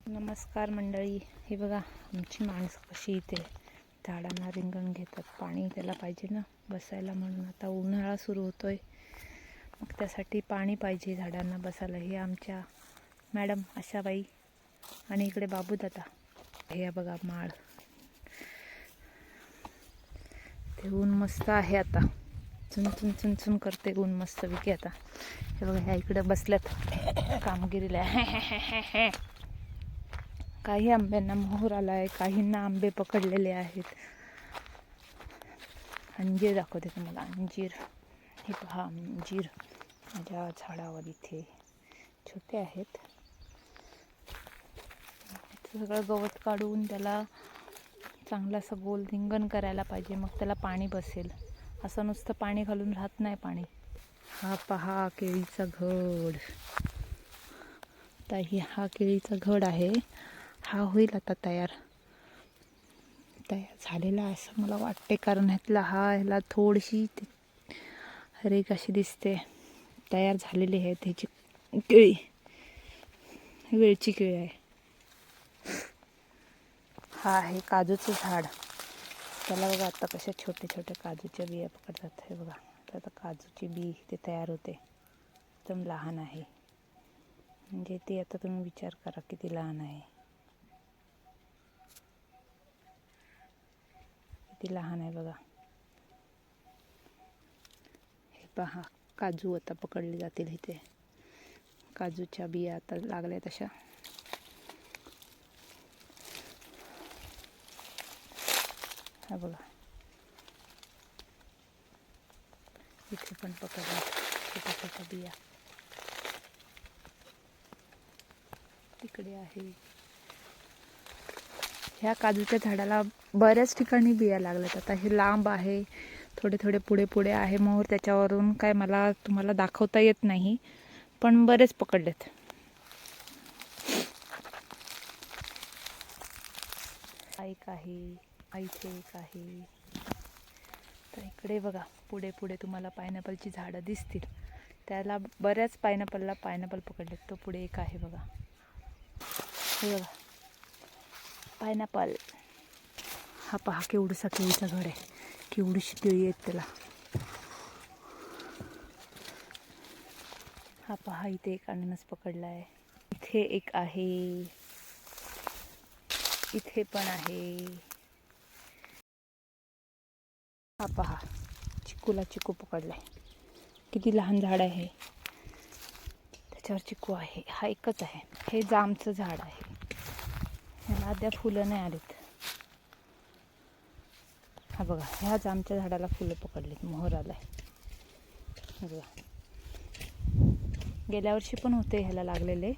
नमस्कार मंडळी. हे बघा आमची माणसं कशी इथे झाडांना रिंगण घेतात. पाणी त्याला पाहिजे ना बसायला म्हणून. आता उन्हाळा सुरू होतोय. मग त्यासाठी पाणी पाहिजे झाडांना बसायला. हे आमच्या मॅडम आशाबाई आणि इकडे बाबू दादा हे बघा माळ. ते ऊन मस्त आहे आता. चुन चुन चुन चुन करते ऊन मस्त विकी आता. हे बघा ह्या इकडे बसल्यात. कामगिरीला. काही आंब्यांना मोहर आला आहे काहींना आंबे पकडलेले आहेत. अंजीर दाखवते तुम्हाला अंजीर. हे पहा अंजीर माझ्या झाडावर इथे छोटे आहेत. इथे सगळं गवत काढून त्याला चांगलं असं गोल रिंगण करायला पाहिजे मग त्याला पाणी बसेल. असं नुसतं पाणी घालून राहत नाही पाणी. हा पहा केळीचा घड. आता ही हा केळीचा घड आहे. हा होईल आता तयार. तयार झालेला असं मला वाटते कारण ह्यातला हा ह्याला थोडीशी ती अशी दिसते. तयार झालेली आहे त्याची केळी. वेळची केळी आहे. हा आहे काजूचं झाड. त्याला बघा आता कशा छोटे छोटे काजूच्या बिया पकडतात. हे बघा तर आता काजूची बी ते तयार होते. एकदम लहान आहे. म्हणजे ते आता तुम्ही विचार करा किती लहान आहे. किती लहान आहे बघा. हे पहा काजू आता पकडले जातील इथे. काजूच्या बिया आता लागल्या तशा. हा बघा. इथे पण पकडल्या छोट्या छोट्या बिया. तिकडे आहे. ह्या काजूच्या झाडाला बऱ्याच ठिकाणी बिया लागल्यात. आता हे लांब आहे थोडे थोडे पुढे पुढे आहे. मोहर त्याच्यावरून काय मला तुम्हाला दाखवता येत नाही पण बरेच पकडलेत. एक आहे आईचे एक आहे. तर इकडे बघा पुढे पुढे तुम्हाला पायनॅपलची झाडं दिसतील. त्याला बऱ्याच पायनॅपलला पायनॅपल पकडलेत. तो पुढे एक आहे बघा. हे बघा. पायनॅपल. हा पहा केवढूसा केळीचा घड आहे. केवढीशी केळी आहेत त्याला. हा पहा इथे एक अननस पकडला आहे इथे एक आहे. इथे पण आहे. हा पहा चिकूला चिकू आहे किती लहान झाड आहे त्याच्यावर चिकू आहे. हा एकच आहे. हे जामचं झाड आहे. अद्याप फुलं नाही आलीत. हा बघा ह्या आमच्या झाडाला फुलं पकडलीत मोहर आलाय. बघा. गेल्या वर्षी पण होते ह्याला लागलेले.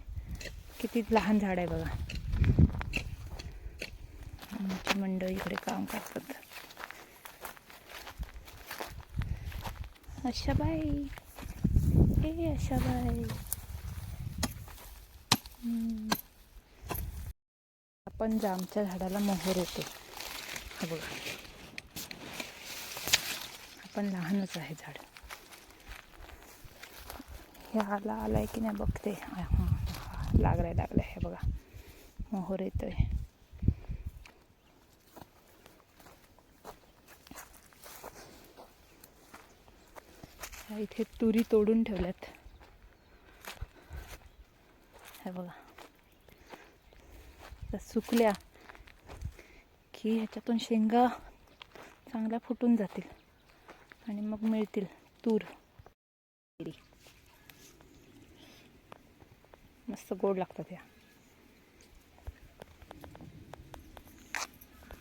किती लहान झाड आहे बघा. आमची मंडळी इकडे काम करतात. आशाबाई. ए आशाबाई. पण जामच्या झाडाला मोहर येते. हा बघा. आपण लहानच आहे झाड. ह्याला आलाय की नाही बघते. लागलाय लागलाय. हे बघा. मोहर येतोय. इथे तुरी तोडून ठेवल्यात. हे बघा. त्या सुकल्या की ह्याच्यातून शेंगा चांगल्या फुटून जातील आणि मग मिळतील तूर. मस्त गोड लागतात या.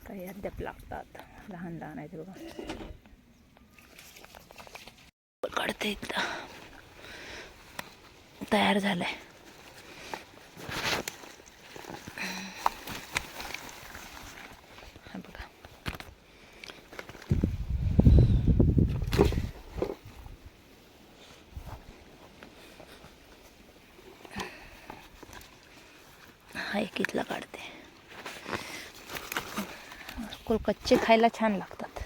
काही अद्याप लागतात. लहान लहान आहेत बघा. काढते एकदा. तयार झालंय. एक इथला काढते. कोल कच्चे खायला छान लागतात.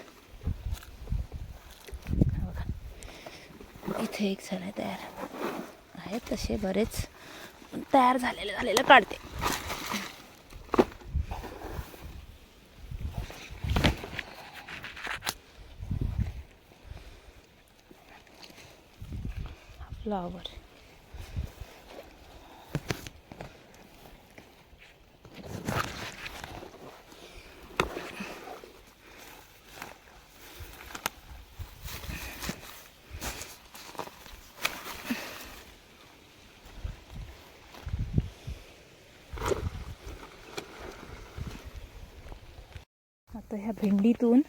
इथे एक झालं तयार. आहे तसे बरेच तयार झालेले झालेलं काढते. आपलं आवड. आता ह्या भेंडीतून.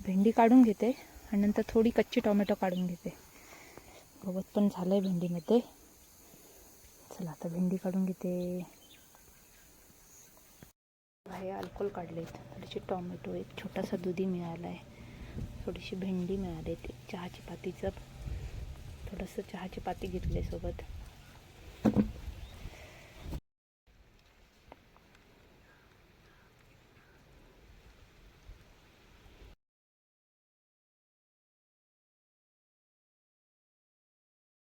भेंडी काढून घेते आणि नंतर थोडी कच्ची टोमॅटो काढून घेते. गवत पण झालं आहे भेंडीमध्ये. चला आता भेंडी काढून घेते. हे अल्कोहोल काढले आहेत थोडीशी टोमॅटो एक छोटासा दुधी मिळाला आहे थोडीशी भेंडी मिळाली एक चहाची पातीचं. थोडंसं चहाची पाती घेतली सोबत.